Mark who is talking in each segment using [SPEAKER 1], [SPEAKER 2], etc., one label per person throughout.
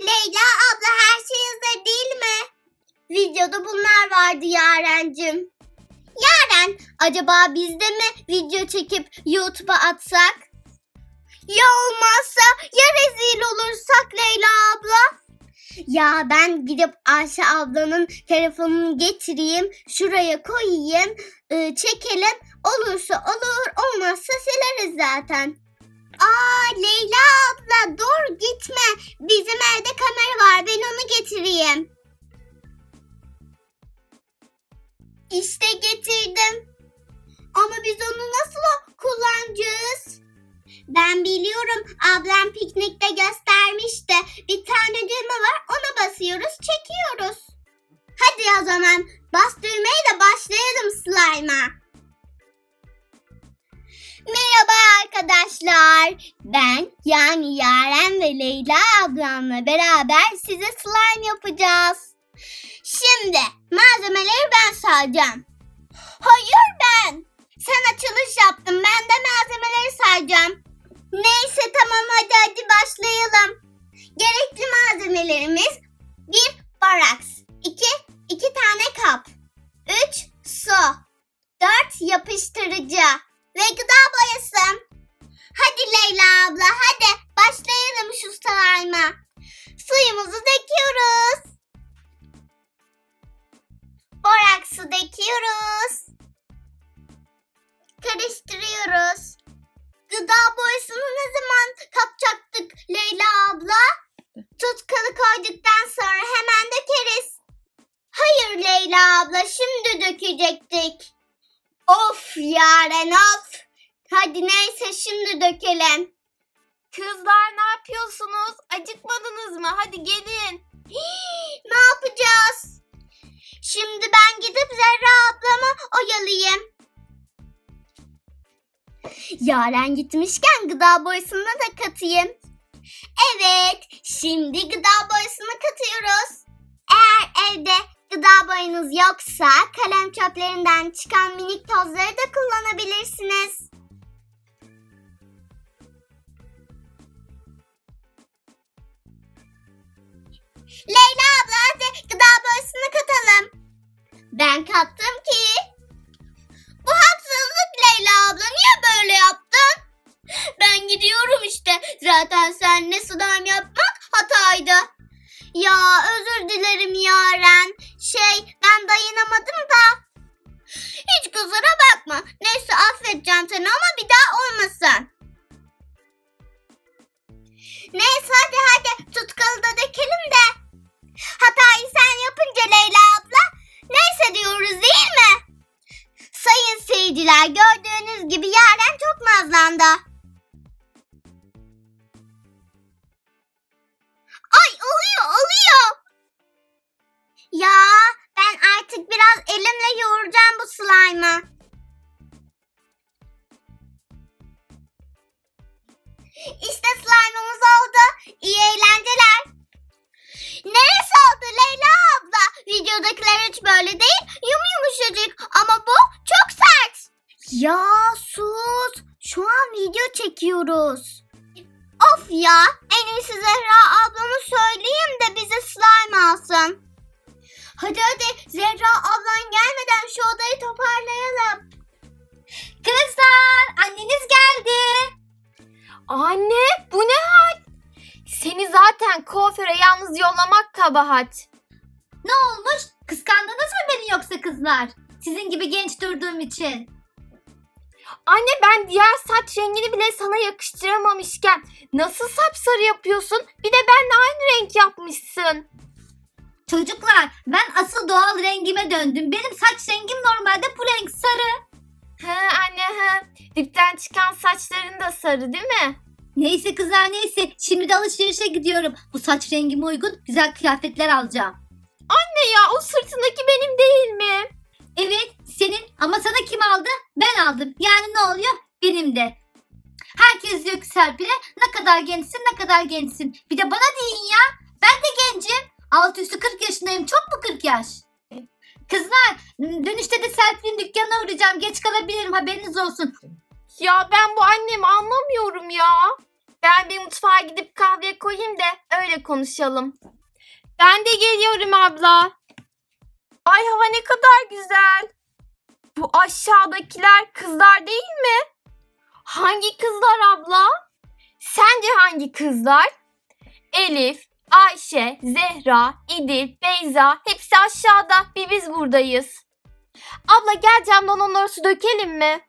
[SPEAKER 1] Leyla abla her şey hazır değil mi? Videoda bunlar vardı Yaren'cim. Yaren acaba biz de mi video çekip YouTube'a atsak? Ya olmazsa ya rezil olursak Leyla abla? Ya ben gidip Ayşe ablanın telefonunu getireyim, şuraya koyayım, ıı, çekelim. Olursa olur, olmazsa sileriz zaten. Aa Leyla abla dur gitme. Bizim evde kamera var. Ben onu getireyim. İşte getirdim. Ama biz onu nasıl kullanacağız? Ben biliyorum. Ablam piknikte göstermişti. Bir tane düğme var. Ona basıyoruz, çekiyoruz. Hadi o zaman bas düğmeye de başlayalım slime'a. Merhaba yani Yaren ve Leyla ablamla beraber size slime yapacağız. Şimdi malzemeleri ben sayacağım. Hayır ben. Sen açılış yaptın. Ben de malzemeleri sayacağım. Neyse tamam hadi hadi başlayalım. Gerekli malzemelerimiz bir baraks, iki, iki tane kap, üç su, dört yapıştırıcı, ve gıda boyası. Hadi Leyla abla hadi başlayalım şu slime'a. Suyumuzu döküyoruz. Boraksı döküyoruz. Karıştırıyoruz. Gıda boyasını ne zaman kapacaktık Leyla abla? Tutkalı koyduktan sonra hemen dökeriz. Hayır Leyla abla şimdi dökecektik. Of Yaren of. Hadi neyse şimdi dökelim.
[SPEAKER 2] Kızlar ne yapıyorsunuz? Acıkmadınız mı? Hadi gelin.
[SPEAKER 1] Hii, ne yapacağız? Şimdi ben gidip Zerra ablamı oyalayayım. Yaren gitmişken gıda boyasını da katayım. Evet, şimdi gıda boyasını katıyoruz. Eğer evde gıda boyanız yoksa kalem çöplerinden çıkan minik tozları da kullanabilirsiniz. Leyla abla hadi gıda boyasını katalım. Ben kattım ki. Bu haksızlık Leyla abla niye böyle yaptın? Ben gidiyorum işte. Zaten seninle slime yapmak hataydı. Ya özür dilerim Yaren. Şey ben dayanamadım da. Hiç kusura bakma. Neyse affedeceğim seni ama bir daha olmasın. Neyse hadi hadi tutkalı da dökelim de. Hatayı sen yapınca Leyla abla neyse diyoruz değil mi? Sayın seyirciler gördüğünüz gibi Yaren çok nazlandı. Ay oluyor oluyor. Ya ben artık biraz elimle yoğuracağım bu slime'ı. İşte slime'ımız oldu. İyi eğlenceler. Neresi oldu Leyla abla? Videodakiler hiç böyle değil. Yum yumuşacık ama bu çok sert. Ya sus. Şu an video çekiyoruz. Of ya. En iyisi Zehra ablama söyleyeyim de bize slime alsın. Hadi hadi Zehra
[SPEAKER 2] kabahat.
[SPEAKER 1] Ne olmuş? Kıskandınız mı beni yoksa kızlar? Sizin gibi genç durduğum için.
[SPEAKER 2] Anne ben diğer saç rengini bile sana yakıştıramamışken nasıl sapsarı yapıyorsun? Bir de benimle aynı renk yapmışsın.
[SPEAKER 1] Çocuklar ben asıl doğal rengime döndüm. Benim saç rengim normalde bu renk sarı.
[SPEAKER 2] He anne he. Dipten çıkan saçların da sarı değil mi?
[SPEAKER 1] Neyse kızlar neyse. Şimdi de alışverişe gidiyorum. Bu saç rengime uygun güzel kıyafetler alacağım.
[SPEAKER 2] Ne ya o sırtındaki benim değil mi?
[SPEAKER 1] Evet senin ama sana kim aldı? Ben aldım. Yani ne oluyor? Benim de. Herkes diyor ki Serpil'e ne kadar gençsin ne kadar gençsin. Bir de bana deyin ya. Ben de gencim. Alt üstü 40 yaşındayım. Çok mu 40 yaş? Kızlar dönüşte de Serpil'in dükkanına uğrayacağım. Geç kalabilirim haberiniz olsun.
[SPEAKER 2] Ya ben bu annemi anlamıyorum ya. Ben bir mutfağa gidip kahve koyayım da öyle konuşalım. Ben de geliyorum abla. Ay hava ne kadar güzel. Bu aşağıdakiler kızlar değil mi? Hangi kızlar abla? Sence hangi kızlar? Elif, Ayşe, Zehra, İdil, Beyza hepsi aşağıda. Bir biz buradayız. Abla gel camdan onları su dökelim mi?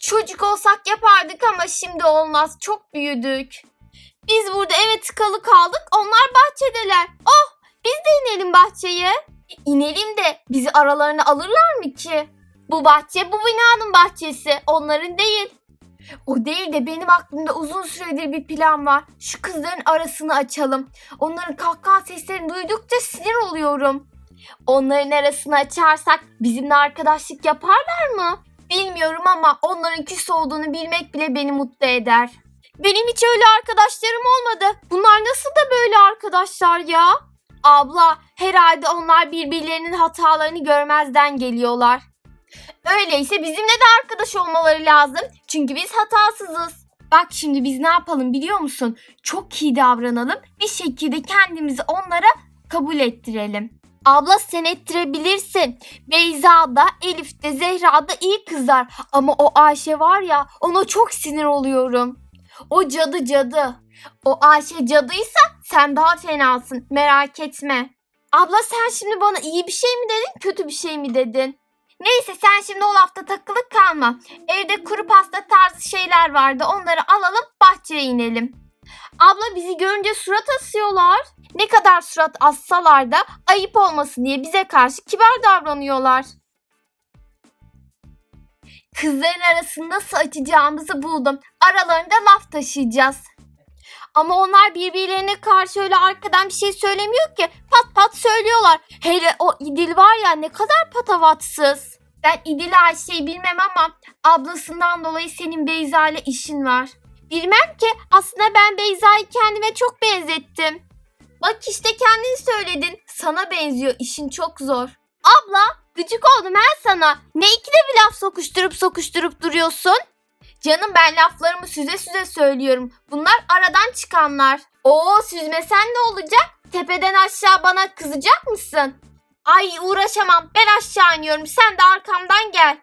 [SPEAKER 2] Çocuk olsak yapardık ama şimdi olmaz. Çok büyüdük. Biz burada eve tıkalı kaldık. Onlar bahçedeler. Oh biz de inelim bahçeye. İnelim de bizi aralarına alırlar mı ki? Bu bahçe bu binanın bahçesi. Onların değil. O değil de benim aklımda uzun süredir bir plan var. Şu kızların arasını açalım. Onların kahkaha seslerini duydukça sinir oluyorum. Onların arasını açarsak bizimle arkadaşlık yaparlar mı? Bilmiyorum ama onların küs olduğunu bilmek bile beni mutlu eder. Benim hiç öyle arkadaşlarım olmadı. Bunlar nasıl da böyle arkadaşlar ya? Abla, herhalde onlar birbirlerinin hatalarını görmezden geliyorlar. Öyleyse bizimle de arkadaş olmaları lazım. Çünkü biz hatasızız. Bak şimdi biz ne yapalım biliyor musun? Çok iyi davranalım. Bir şekilde kendimizi onlara kabul ettirelim. Abla sen ettirebilirsin. Beyza da, Elif de, Zehra da iyi kızlar. Ama o Ayşe var ya ona çok sinir oluyorum. O cadı cadı. O Ayşe cadıysa sen daha fenasın. Merak etme. Abla sen şimdi bana iyi bir şey mi dedin, kötü bir şey mi dedin? Neyse sen şimdi o lafta takılıp kalma. Evde kuru pasta tarzı şeyler vardı. Onları alalım bahçeye inelim. Abla bizi görünce surat asıyorlar. Ne kadar surat assalar da ayıp olmasın diye bize karşı kibar davranıyorlar. Kızların arasını nasıl açacağımızı buldum. Aralarında laf taşıyacağız. Ama onlar birbirlerine karşı öyle arkadan bir şey söylemiyor ki. Pat pat söylüyorlar. Hele o İdil var ya ne kadar patavatsız. Ben İdil Ayşe'yi bilmem ama ablasından dolayı senin Beyza ile işin var. Bilmem ki aslında ben Beyza'yı kendime çok benzettim. Bak işte kendin söyledin. Sana benziyor işin çok zor. Abla gıcık oldum ben sana. Ne ikide bir laf sokuşturup sokuşturup duruyorsun? Canım ben laflarımı süze süze söylüyorum. Bunlar aradan çıkanlar. Oo süzmesen ne olacak? Tepeden aşağı bana kızacak mısın? Ay uğraşamam. Ben aşağı iniyorum. Sen de arkamdan gel.